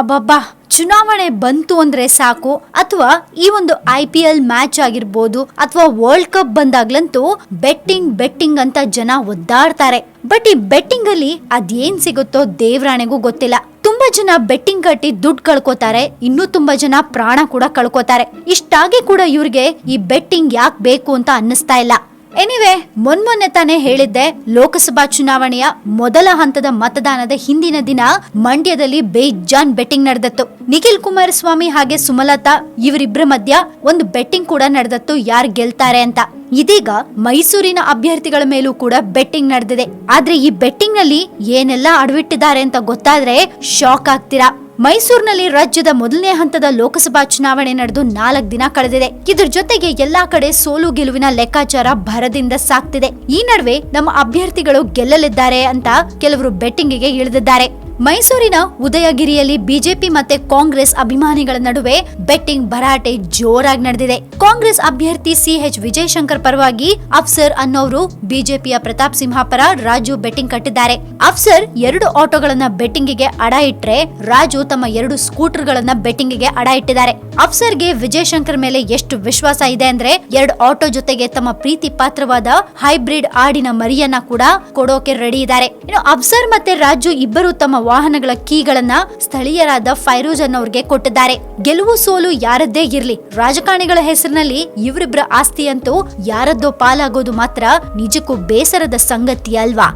ಅಬ್ಬಬ್ಬಾ, ಚುನಾವಣೆ ಬಂತು ಅಂದ್ರೆ ಸಾಕು. ಅಥವಾ ಈ ಒಂದು ಐ ಪಿ ಎಲ್ ಮ್ಯಾಚ್ ಆಗಿರ್ಬೋದು, ಅಥವಾ ವರ್ಲ್ಡ್ ಕಪ್ ಬಂದಾಗ್ಲಂತೂ ಬೆಟ್ಟಿಂಗ್ ಬೆಟ್ಟಿಂಗ್ ಅಂತ ಜನ ಒದ್ದಾಡ್ತಾರೆ. ಬಟ್ ಈ ಬೆಟ್ಟಿಂಗ್ ಅಲ್ಲಿ ಅದೇನ್ ಸಿಗುತ್ತೋ ದೇವ್ರಾಣೆಗೂ ಗೊತ್ತಿಲ್ಲ. ತುಂಬಾ ಜನ ಬೆಟ್ಟಿಂಗ್ ಕಟ್ಟಿ ದುಡ್ಡು ಕಳ್ಕೊತಾರೆ, ಇನ್ನೂ ತುಂಬಾ ಜನ ಪ್ರಾಣ ಕೂಡ ಕಳ್ಕೊತಾರೆ. ಇಷ್ಟಾಗಿ ಕೂಡ ಇವ್ರಿಗೆ ಈ ಬೆಟ್ಟಿಂಗ್ ಯಾಕೆ ಬೇಕು ಅಂತ ಅನ್ನಿಸ್ತಾ ಇಲ್ಲ. ಎನಿವೆ ಮೊನ್ಮೊನ್ನೆ ತಾನೇ ಹೇಳಿದ್ದೆ, ಲೋಕಸಭಾ ಚುನಾವಣೆಯ ಮೊದಲ ಹಂತದ ಮತದಾನದ ಹಿಂದಿನ ದಿನ ಮಂಡ್ಯದಲ್ಲಿ ಬೇಜಾನ್ ಬೆಟ್ಟಿಂಗ್ ನಡೆದತ್ತು. ನಿಖಿಲ್ ಕುಮಾರಸ್ವಾಮಿ ಹಾಗೆ ಸುಮಲತಾ ಇವರಿಬ್ಬರ ಮಧ್ಯ ಒಂದು ಬೆಟ್ಟಿಂಗ್ ಕೂಡ ನಡೆದತ್ತು, ಯಾರು ಗೆಲ್ತಾರೆ ಅಂತ. ಇದೀಗ ಮೈಸೂರಿನ ಅಭ್ಯರ್ಥಿಗಳ ಮೇಲೂ ಕೂಡ ಬೆಟ್ಟಿಂಗ್ ನಡೆದಿದೆ. ಆದ್ರೆ ಈ ಬೆಟ್ಟಿಂಗ್ನಲ್ಲಿ ಏನೆಲ್ಲ ಅಡವಿಟ್ಟಿದ್ದಾರೆ ಅಂತ ಗೊತ್ತಾದ್ರೆ ಶಾಕ್ ಆಗ್ತೀರಾ? ಮೈಸೂರಿನಲ್ಲಿ ರಾಜ್ಯದ ಮೊದಲನೇ ಹಂತದ ಲೋಕಸಭಾ ಚುನಾವಣೆ ನಡೆದು ನಾಲ್ಕು ದಿನ ಕಳೆದಿದೆ. ಇದರ ಜೊತೆಗೆ ಎಲ್ಲಾ ಕಡೆ ಸೋಲು ಗೆಲುವಿನ ಲೆಕ್ಕಾಚಾರ ಭರದಿಂದ ಸಾಕ್ತಿದೆ. ಈ ನಡುವೆ ನಮ್ಮ ಅಭ್ಯರ್ಥಿಗಳು ಗೆಲ್ಲಲಿದ್ದಾರೆ ಅಂತ ಕೆಲವರು ಬೆಟ್ಟಿಂಗಿಗೆ ಇಳಿದಿದ್ದಾರೆ ಮೈಸೂರಿನ ಉದಯಗಿರಿಯಲ್ಲಿ ಬಿಜೆಪಿ ಮತ್ತೆ ಕಾಂಗ್ರೆಸ್ ಅಭಿಮಾನಿಗಳ ನಡುವೆ ಬೆಟ್ಟಿಂಗ್ ಭರಾಟೆ ಜೋರಾಗಿ ನಡೆದಿದೆ. ಕಾಂಗ್ರೆಸ್ ಅಭ್ಯರ್ಥಿ ಸಿಎಚ್ ವಿಜಯಶಂಕರ್ ಪರವಾಗಿ ಅಫ್ಸರ್ ಅನ್ನೋರು ಬಿಜೆಪಿಯ ಪ್ರತಾಪ್ ಸಿಂಹ ಪರ ರಾಜು ಬೆಟ್ಟಿಂಗ್ ಕಟ್ಟಿದ್ದಾರೆ. ಅಫ್ಸರ್ ಎರಡು ಆಟೋಗಳನ್ನ ಬೆಟ್ಟಿಂಗಿಗೆ ಅಡ ಇಟ್ರೆ ರಾಜು ತಮ್ಮ ಎರಡು ಸ್ಕೂಟರ್ ಗಳನ್ನ ಬೆಟ್ಟಿಂಗಿಗೆ ಅಡ ಇಟ್ಟಿದ್ದಾರೆ. ಅಫ್ಸರ್ಗೆ ವಿಜಯಶಂಕರ್ ಮೇಲೆ ಎಷ್ಟು ವಿಶ್ವಾಸ ಇದೆ ಅಂದ್ರೆ ಎರಡು ಆಟೋ ಜೊತೆಗೆ ತಮ್ಮ ಪ್ರೀತಿ ಪಾತ್ರವಾದ ಹೈಬ್ರಿಡ್ ಆಡಿನ ಮರಿಯನ್ನ ಕೂಡ ಕೊಡೋಕೆ ರೆಡಿ ಇದ್ದಾರೆ. ಇನ್ನು ಅಫ್ಸರ್ ಮತ್ತೆ ರಾಜು ಇಬ್ಬರು ತಮ್ಮ ವಾಹನಗಳ ಕೀಗಳನ್ನ ಸ್ಥಳೀಯರಾದ ಫೈರೋಜ್ ಅನ್ನೋರ್ಗೆ ಕೊಟ್ಟಿದ್ದಾರೆ. ಗೆಲುವು ಸೋಲು ಯಾರದ್ದೇ ಇರ್ಲಿ, ರಾಜಕಾರಣಿಗಳ ಹೆಸರಿನಲ್ಲಿ ಇವರಿಬ್ಬರ ಆಸ್ತಿ ಅಂತೂ ಯಾರದ್ದೋ ಪಾಲಾಗೋದು ಮಾತ್ರ ನಿಜಕ್ಕೂ ಬೇಸರದ ಸಂಗತಿ ಅಲ್ವಾ